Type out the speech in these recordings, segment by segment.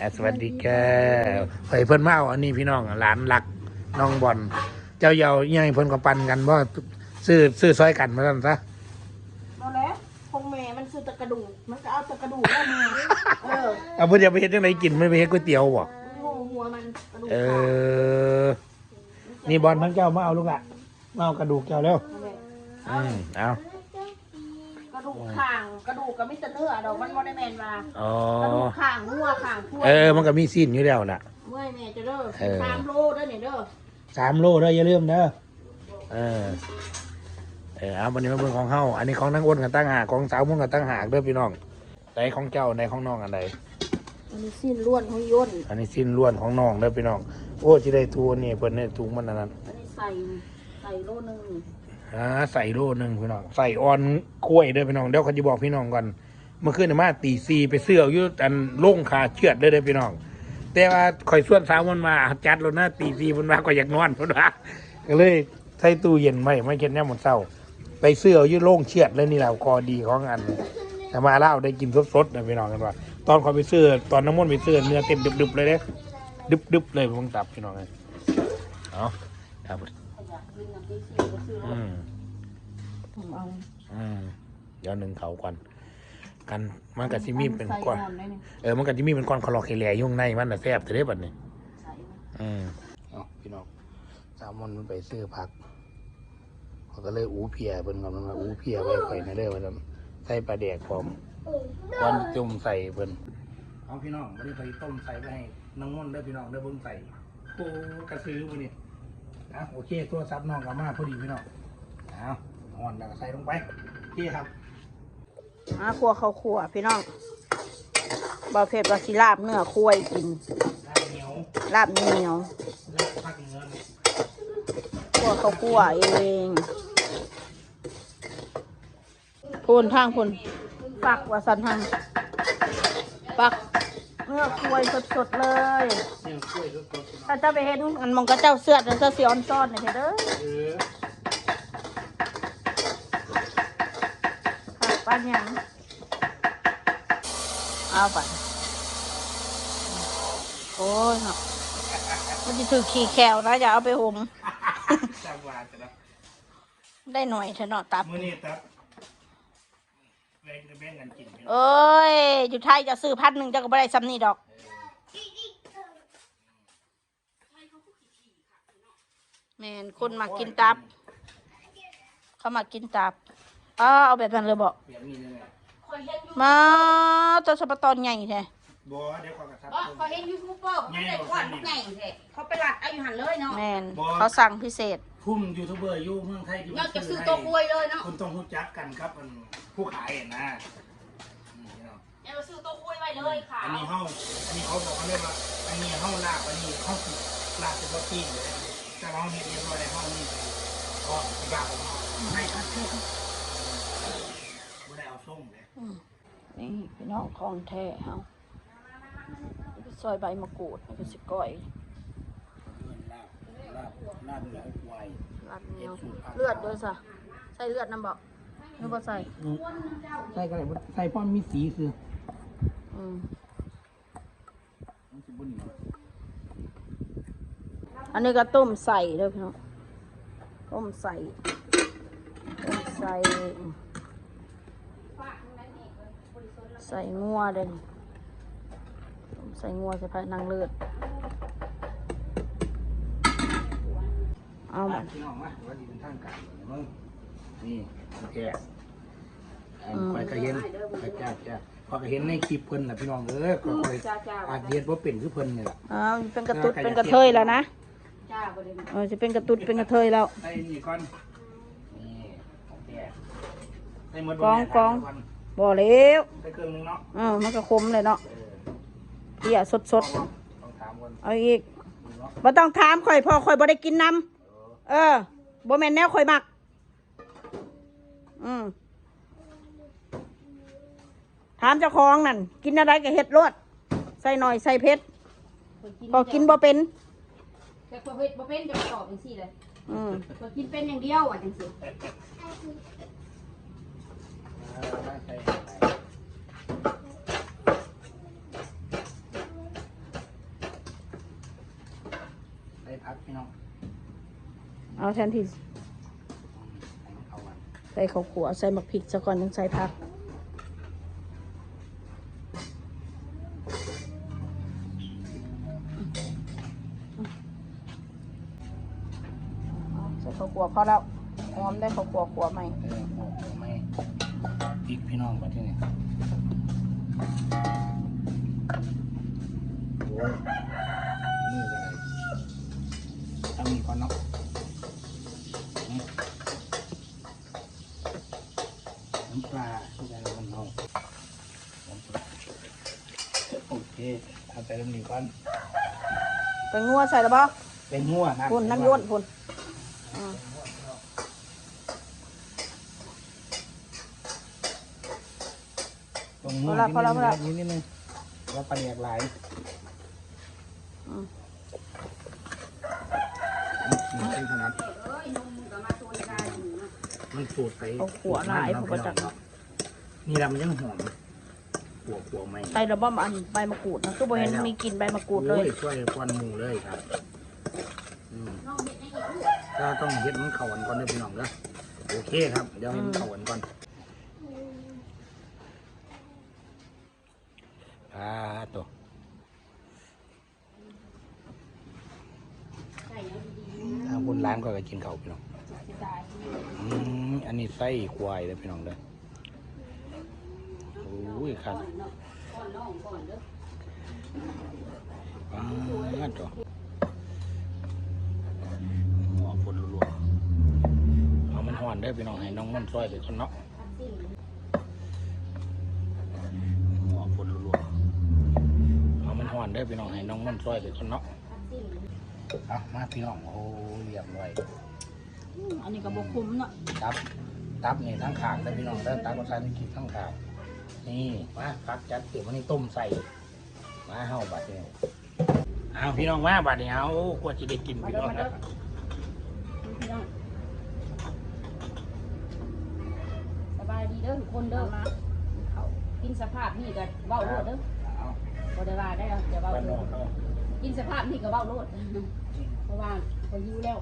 อะสวัสดีครับเฮ้ยเพิ่นมาเอาอันนี้พี่น้องหลานรักน้องบอลเจ้าเยายังไงเพิ่นก็ปันกันว่าซื้อซื้อซอยกันมาสั่นซะนั่นแหละคงแม่มันซื้อแตะกระดูกมันก็เอาแตะกระดูกแล้วมาเออเอาเพิ่นจะไปเฮ็ดจังไดกินไม่ไปเฮ็ดก๋วยเตี๋ยวบ่หัวหัวมันกระดูกเอขาอนี่บอลทั้งเจ้ามาเอาลูกละมาเอากระดูกเจ้าเร็วนั่นแหละอืมเอากระ ดูกข่างกระดูกก็ไม่แต่เนื้อดอกมันบ่ได้แม่นว่าอ๋อ กระดูกข่างหัวข่างพวกเออ มันก็มีสิ้นอยู่แล้วล่ะ เมื่อยแม่จะเด้อเออ สามโลเด้อเนี่ยเด้อสามโลเด้ออย่าลืมเด้อเออ เออเอาวันนี้มาเบิ่งของเฮาอันนี้ของนางอ้วนกับตั้งหากของสาวมุ่งกับตั้งหากเด้อพี่น้องไหนของเจ้าไหนของน้องอันใดอันนี้สิ้นล้วนของย่นอันนี้สิ้นล้วนของน้องเด้อพี่น้อง โอ้ที่ได้ทูนี่เพิ่นได้ทูมันอันนั้นอันนี้ใส่ใส่โลนึงนี่ อ่าใส่โลหนึ่งพี่น้องใส่ออนกล้วยเด้อพี่น้องเดี๋ยวเขาจะบอกพี่น้องก่อนเมื่อคืนน่ะมาตีซีไปเสื้ออยู่อันโล่งขาเชือดเลยเด้อพี่น้อง แต่ว่าข่อยส่วนสาวมันมาจัดแล้วนะตีซีมันมาก็อยากนอนเพิ่นว่าก็เลยใส่ตู้เย็นไว้ไม่เก็นแน่หมดเศร้า ไปเสื้ออยู่โล่งเชือดเลยนี่แหละคอดีของอันแต่มาเล่าได้กินสดๆนะพี่น้องกันว่า ตอนเขาไปเสื้อตอนน้ำมันไปเสื้อเนื้อเต็มดึบๆเลยเด้ดึบๆเลยมึงตับพี่น้องเลยเอาครับ อยากกินน้ำพริกซีก็ซื้ออืมผมเอาอืมเดี๋ยวหนึ่งเขาก่อนกันมันกับซิมีเป็นก้อนใส่ได้นี่เออมันกับซิมีเป็นก้อนคลอเคลียยุ่งในมันน่ะแซ่บแต่ได้บัดนี้ใส่นะอืมเอาพี่น้องสามวันมันไปซื้อผักเขาก็เลยอูเพียเป็นกำลังว่าอูเพียไว้ข่อยในเด้อว่าซั่นใส่ปลาแดกพร้อมวันจุ่มใส่เพิ่นเอาพี่น้องวันนี้ไปต้มใส่ไปให้น้องม่อนเด้อพี่น้องเด้อเบิ่งใส่โอ้กระซื้อวันนี้ อะโอเคโทรศัพท์น้องก็มาพอดีพี่น้องเอาอ่อนแล้วก็ใส่ลงไปโอเคครับมาครัวเขาครัวพี่น้องบาเพ็ดบาสิลาบเนื้อคุ้ยกินน้ำเหนียวลาบเหนียวแล้วพักเนื้อเนี่ยครัวเขาครัวเองพูนทางพูนปักว่าสันทางปัก เนื้อคุ้ยสดๆเลยเนี่ยกล้วยสดๆถ้าเจ้าไปเห็นอันมองกระเจ้าเสื้อนั่นเจ้าสีออนซ่อนนี่เด้อเออค่ะป้าหยังเอาไปโอ้ยเนาะมันจะถือขี้แควนะอย่าเอาไปห่มจังหวะจะนะได้หน่อยเถอะเนาะตับ มื้อนี้ครับแบ่งแบ่งกันกินพี่น้อง เอ้ย อยู่ไทยจะซื้อพันหนึ่งเจะก็ไม่ได้ซ้ำนี่ดอก แมนคนมากินตับ เขามากินตับอ้าเอาแบบนั้นเลยบอกเปลี่ยนนี่เลยแหละมาตัวสปะตอนใหญ่แท้บ่เดี๋ยวก่อนกระทับก็เขาเห็นยูทูบเบอร์เขาไม่ได้กวาดพวกไงเด็เขาไปหลัดเอาอยู่หันเลยเนาะแมนเขาสั่งพิเศษพุ่มยูทูบเบอร์อยู่เมืองไทยที่เราจะซื้อตัวกล้วยเลยเนาะคุณต้องรู้จักกันครับมันผู้ขายอะนะอืม เองเราซื้อตัวกล้วยไว้เลยค่ะ อันนี้เฮาอันนี้เขาบอกเขาเรียกว่า อันนี้เฮาลาบอันนี้เฮาสิลาบเฉพาะที่เลยแต่เราเฮ็ดเรียบร้อยแล้วเฮานี่ก็ยากของเฮาให้ครับเพื่อนบ่ได้เอาส่งเลยนี่พี่น้องของแท้เฮาซอยใบมะกรูดนี่ก็สิก้อยลาบลาบลาบเหลือควายลาดเหนียวเลือดด้วยซะใส่เลือดน้ำบอกนึกว่ใส่ ใส่ก็ได้ใส่ป้อนมีสีคือ อืมมันสิบ่เหนียวอันนี้ก็ต้มใส่เด้อพี่น้องต้มใส่ต้มใส่ ใส่งัวเด้อนี่ต้มใส่งัวใส่ผักนางเลือดเอาบัดพี่น้องมาว่าดีเป็นทางการมึงนี่โอเคอันคอยก็เห็นคอยจ้าจ้า พอยก็เห็นในคลิปเพิ่นน่ะพี่น้องเอ้ยก็คอยอาจเฮ็ดบ่เป็นคือเพิ่นนี่ล่ะอ้าวเป็นกระตุดเป็นกระเทยแล้วนะจ้าประเด็นเออจะเป็นกระตุดเป็นกระเทยแล้ว ใส่นี่ก่อนนี่โอเคใส่หมดกองกองบ่เร็วใส่เครื่องนึงเนาะเออมันก็คมเลยเนาะเออเพี่ยสดสดต้องถามก่อนๆเอาอีกบ่ต้องถามข่อยพอข่อยบ่ได้กินน้ำเออบ่แม่นแนวข่อยมัก อืม ถามเจ้าของนั่น กินอะไรกับเห็ดรดใส่หน่อยใส่เพชรก็กินบ่เป็นแต่พอเฮ็ดบ่เป็นจะตอบจังซี่เลยอืมพอกินเป็นอย่างเดียวอะจังซี่ไปพักพี่น้องเอาแทนที่ใส่ข้าวขัวใส่หมักพริกซะก่อนถึงใส่ผัก ใส่ข้าวขัวพอแล้วหอมได้ข้าวขัวขัวใหม่เออโอ้โหไม่พริกพี่น้องมาที่นี่โอ้ยมือกันเลยทำมีก่อนเนาะอืมน้ำปลาที่ใจเรามันเอาน้ำปลาโอเคเอาใส่ลำนี้ก่อนเป็นงัวใส่แล้วบ่เป็นหัวนะ พุ่นน้ำย่นพุ่นอ่า ตรงหัวพอละพอละพอละ นิดนึงนิดนึงว่าปลาแดกหลายอืมมันเป็นขนาดเอ้ยนมมึงก็มาชวนได้อยู่นะมันสูตรไปข้าวขัวหลายผมก็จักนี่แหละมันยังหอมขัวขัวไหมใส่แล้วบ่อันใบมะกรูดนะคือบ่เห็นมีกลิ่นใบมะกรูดเลย โอ้ช่วยควันหมูเลยครับอืมน้องเด็ กให้อีกก็ต้องเฮ็ดมันเข้ากันก่อนเด้อพี่น้องเด้อโอเคครับ เดี๋ยวให้มันเข้ากันก่อนอ่าตัวใส่เอาดีทางคนร้านก็จะกินข้าวพี่น้องๆจะได้อืมอันนี้ไส้ควายเลยพี่น้องเด้อโอ้ยครับก่อนน้องก่อนเด้ออ่าตัวหัวฝนรัวๆเอามันห่อนได้อพี่น้องให้น้องมันซอยไปคนเนาะหัวฝนรัวๆเอามันห่อนได้อพี่น้องให้น้องมันซอยไปคนเนาะเอามาพี่น้องโอ้เรียบร้อยอืมอันนี้ก็บ่คุ้มเนาะตับ ตับนี่ทั้งขางได้อพี่น้องได้อตับก็ใส่ในกินทั้งขางนี่มาพักจัดเก็บวันนี้ต้มใส่มาเฮาบัดนี้เอาพี่น้องมาบัดนี้เอากว่าจะได้กินพี่น้องครับ พี่น้องสบาย ดีเด้อทุกคนเด้อมาเขากินสภาพนี่ก็เว้าโลดเด้อเอาบ่ได้ว่าได้แล้วจะเว้าบ้านโลนอกดเขากินสภาพนี่ก็เว้าโลดเพราะว่าพอหิวแล้ว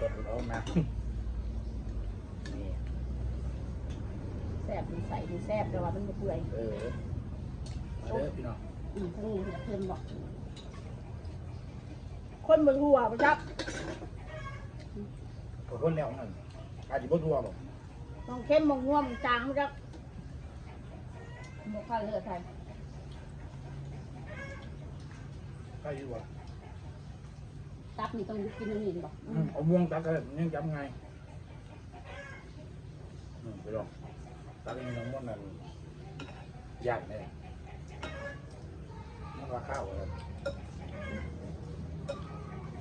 กดเอานะนี่แซ่บมันใส่มันแซ่บแต่ว่ามันบ่เปื่อยเออมาเด้อพี่น้องอืมทั้งนี้เพิ่นบอกคนบ่ทั่วบ่จักขอคนแล้วนั่นอาจจะบ่ทัวบ่ ต้องเข้มมงง่วงจางบ่จักบ่ค่าเลือดไทยใกล้อยู่บ่ตับนี่ต้องกินอันนี้บอกอืมเอาม่วงตักกันยังจำไงอืมไปลองตักนี่น้องม่วนนั่นยากเลยมันว่าข้าวอะไร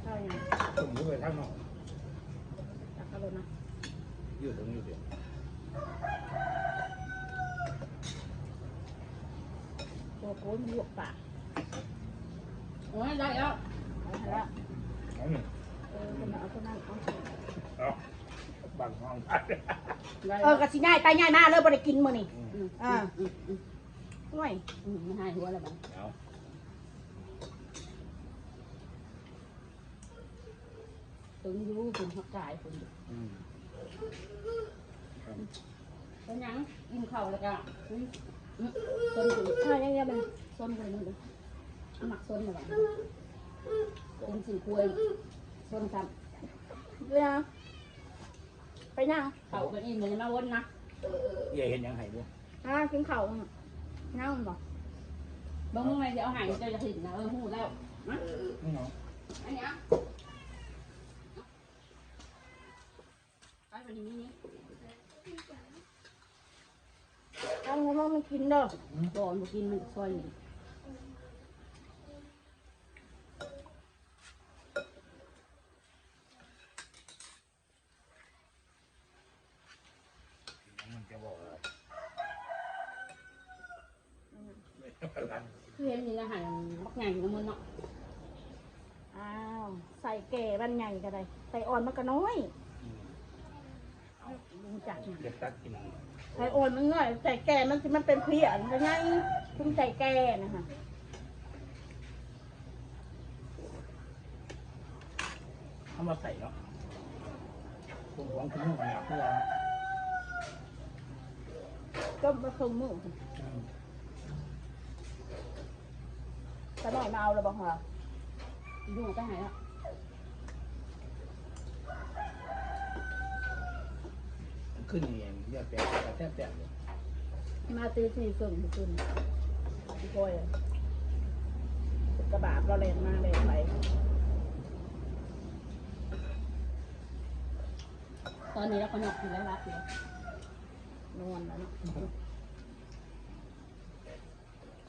ใช่ยังต้มอยู่ไปทางนอกตักกระโดดนะอยู่ตรงนี้เดียว ตัวโกนลวกปากโอ้ยได้แล้วเอาให้ละเอาหนึ่งเออคนเอาคนนั้นเอาเอาบังห้องได้เอแล้อวก็สิง่ายตายง่ายมากเลยบ่ได้กินมื้อนี้อืมอ่าอืมอืมห่วยอืมไม่ให้หัวแล้วบ้างเอาตึงอยูถึงหักกายคนอืม เป็นหยังกินข้าวแล้วก็อืมอืมส้นกูอ่ายังยังมันส้นกูนี่ดูหมักส้นมาบ้างเป็นสิ่งคุยส้นซ้เรือไปยังำเขาเป็นอีเหมือนมาวนนะเย่เห็นยังไงบ่อ่ากินข้าวนั่งบ่บางเมื่อไงจะเอาหางเจ้าจะหินนะเออหูแล้วนะนี่เนาะอันเนี้ยไปวันนี้นี่ ตั้งให้มันกินเด้อก่อนมากินมันซอยนี่มันจะบอกอะไรคือเห็นนี่นะหันมักใหญ่น้ำมันเนาะอ้าวใส่แก่บ้านใหญ่ก็ได้ใส่อ่อนมันก็น้อยรู้จักนะเด็กตักกิน ใส่อ่อนมันน้อยใส่แก่มันสิมันเป็นเพี้ยนยังไงคุณใส่แก่นะคะเอามาใส่เนาะผมหวงคุณนุ่งเนี่ยเพื่อก็มาครึ่งมืออืมตะหน่อยมาเอาแล้วบอกเหรอยุ่งไปไหนอะ ขึ้นอย่างเงี้ยเรียกแปลกแต่แทบแปลกเลยมาตีสี่ครึ่งขึ้นพี่ก้อยอะกระบะเราเล่นมาเล่นไปตอนนี้เราก็หนกอยู่แล้วรักอยู่นอนแล้วเนาะ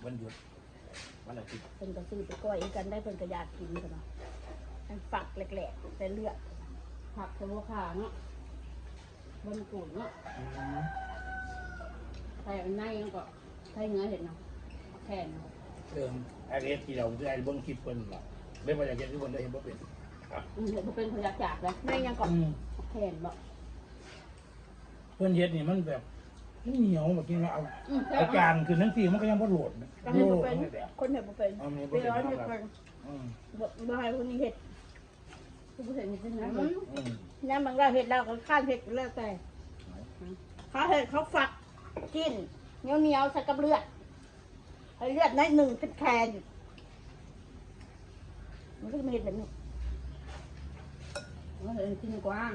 วันหยุดวันอาทิตย์เพิ่นก็ซื้อไปก้อยกันได้เพิ่นก็อยากกินกันเนาะมันฝักแหลกๆแต่เลือดผักสมุนขาเนาะ บนกุ่นเนาะอืมใส่ในแล้วก็ใส่เนื้อเห็ดเนาะแค่เนาะเดิมไอเอสที่เราได้เบิ้งคลิปเพิ่นหรอกเรื่องมาจากเห็นทุกคนได้เห็นว่าเป็นอืมเห็ดบ่เป็นพยักจากเลยไม่ยังก่อนอืมแค่บ่เพื่อนเฮ็ดนี่มันแบบมันเหนียวแบบนี้ว่าเอาอืมแค่อาการคือทั้งสี่มันก็ยังบ่โหลดนะก็ให้โลบ่ดเป็นไม่แบบคนเห็นบ่เป็นเอามีบ่เดี๋เป็ยนวให้เอาเพิ่นอืมบ่บ่ให้คนนี้เฮ็ด คือบ่เห็นมีเส้นนะอืมอืมยามบางเราเฮ็ดแล้วก็ข้านเฮ็ดแล้วแต่เขาเฮ็ดเขาฝักกินเหนียวเหนียวๆใส่กับเลือดให้เลือดน้อยหนึ่งเป็นแคนอยู่มันก็จะมีเห็ดแบบนี้บ่เห็นกินกว้าง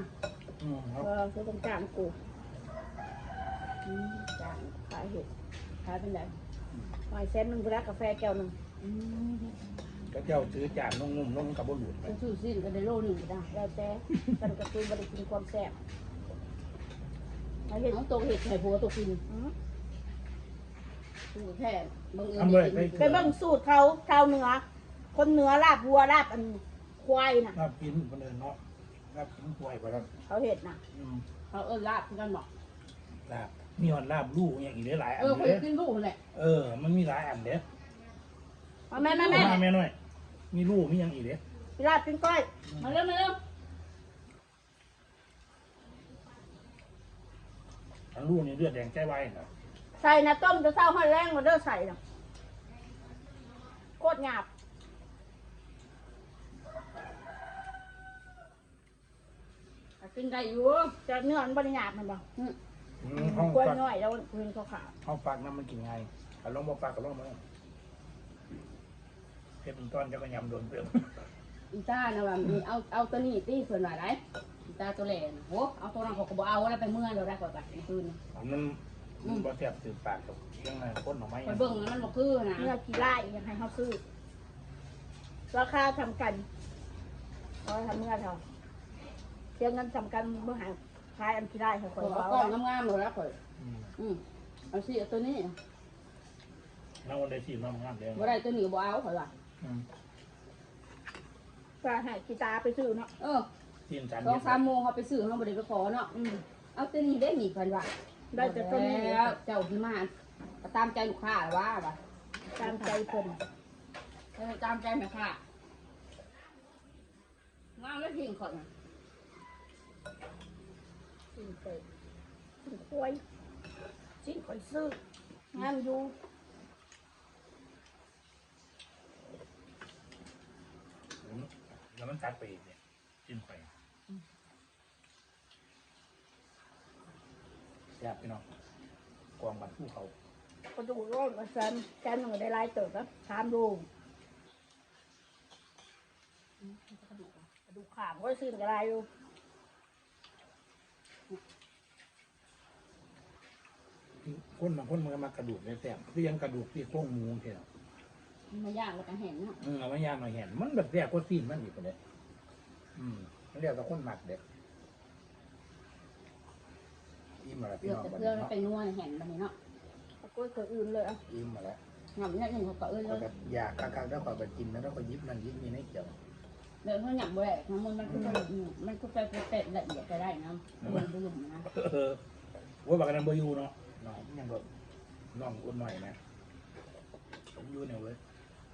อืมครับเออซื้อตรงกลางกูอืมจานขายเห็ดขายเป็นไรหอยแซนหนึ่งไปแล้วกาแฟแก้วหนึ่งอืม ก็เจ้าซื้อจานนุ่มๆนุ่มกับบ่หลุดไปเป็นชื่อสิ้นก็ได้โลหนึงก็ได้แล้วแต่กันกระตุ้นบริกินความแซ่บให้เห็ดเอาตัวเห็ดให้ผัวตัวกินอืมคือแค่บังเอิญทำเลยได้ได้กินไปเบิ่งสูตรเขาชาวเหนือ คนเหนือลาบวัวลาบอันควายน่ะรับกินคนเดินเนาะรับกินป่วยไปแล้วเขาเห็ดน่ะอืมเขาเอิ้นลาบคือกันบอกลาบมีหอนลาบลูกอย่างอีกหลายอัเอนอเขาเด้จะกินลูกแหละเออ มันมีหลายอันเด้เอาแม่แม่แม่ มาแม่หน่อย มีลูกมีอย่างอีกเด้พี่ลาบกินก้อยมาเร็วมาเร็วทั้งลูกนี่เลือดแดงใจไวนะใส่นะต้มจะเศร้าห้อยแรงมาเด้อใส่น่ะโคตรหยาบกินได้อยู่จะเนื้อมันบริหยาบมันบ่อืมอืมห้องกล้วยฟักน้อยแล้วเพิ่นเขาขาวห้องฟักน้ำมันกินไงถ้าลองบ่ฟักก็ลองมา เฮ็ดเป็นตอนเจะก็ยำโดนเปลือกอีตานะว่ามีเอาเอาตัวนี้ตีเพิ่นว่าได้อีตาตัวแหลนะโหเอาตัวนั้นเขาก็บ่เอาแล้วไปเมื่อเราได้ก่อนไปคืนมันมันบ่แซ่บสืบปากกับเรื่องอะไรคนหน่อไม้ไปเบิ่งแล้วมันบ่คือนะเนื้อกี่ไร่ยังให้เขาซื้อราคาทำกันเขาทำเมื่อเท่าเสียเงินทำกันเมื่อหาขายอันกี่ไร่เขาคขออยเอาเอากล้องงามๆเลยแล้วข่อยอืมอืมเอาสิเอาตัวนี้แล้ววันได้สิน้ำงามแดงบ่ได้ตัวนี้ก็บ่เอาข่อยว่าอืมก็ให้กีตาร์ไปซื้อเนาะเออสิ้นสันสองสามโมงเขาไปซื้อเขาบ่ได้ไปขอเนาะอืมเอาตัวนี้ได้หนีเพิ่นว่าได้แต่ตัวนี้แล้วเจ้าที่มาก็ตามใจลูกค้าว่าว่าตามใจเพิ่นเออตามใจแม่ค่ะงามแล้วทิ้งข่อยน่ะสิ้นเปิดสิ้นควายสิ้นข่อยซื้องามอยู่ อืม แล้วมันตัดไปอีกเนี่ยจิ้มไปแซ่บพี่น้องกวางบัดผู้เขากระดูกร้อนมาแซมแซมหนึ่งได้หลายเติบครับสามโลกระดูกขามก็ซื้อกันได้อยู่คนบางคนมันก็มากระดูกเนี่ยแซ่บคือยังกระดูกที่โครงหมูเท่า มันยากแล้วก็เห็นเนาะอืมเอามายางมาเห็นมันแบบแซ่บกว่าซีนมันอีกเลยอืมมันเรียกว่าคนหมักเด็กอิ่มมาแล้วพี่เลือกน้องแต่บัดเพื่อนี้นเนาะไปนวดเห็นแบบนี้เนาะเอากล้วยเคยอื่นเลยอะอิ่มมาแล้วงามเนี่ยหนึ่งเขาก็เอื้อนแล้วเลก็ยอยากคักๆแล้วก็ไปกินแล้วก็ยิบนั่นยิบนี่ในเกี่ยวเดี๋ยวเขาหยับแหวกมันมันคือมันคือไปเป็ดละเอียดไปได้นะมันบุ่มนะเออว่าบางกันนั้นบ่อยู่เนาะน้องยังแบบน้องอุ่นหน่อยนะผมอยู่เนี่ยเว้ย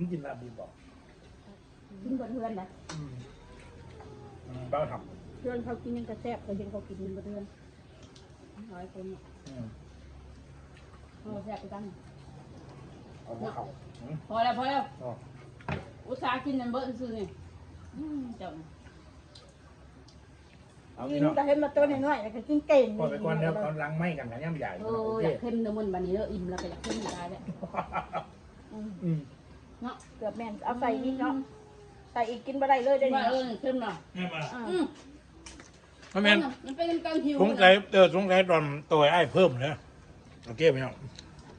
มันกินลาบดีบอกกินบนเพื่อนนะอืมอืมเบ้าทเพื่อนเขากินยังกระแซบเคยเห็นเขากินกินบนเพื่อนร้อยคนำอืมเราแซ่บไปกันเอาหัวเขาอืมพอแล้วพอแล้วอ๋ออุตส่าห์กินนั่นเบิร์ดซื้อนี่เจ้าเอากิพี่นน้องแต่ให้มาตัวน้อยๆแล้วก็กินเก่งพอไปก่อนเดี๋ยวกำลังไหม้กันกันย่ำใหญ่โอ้โอเคอยากเข้มเนื้อมันบันนี้เด้ออิ่มแล้วก็อยากเข้มอยู่ได้แล้วอืมอืม เนาะเกือบแม่นเอาใส่อีกเนาะใส่อีกกินบ่ได้เลยได้ว่านี่เออเข้มเนาะแม่มาอืมอืมพ่อแม่นมันเป็นการหิวสงสัยเออสงสัยตอนตัวไอ้เพิ่มเลยโอเคพี่น้อง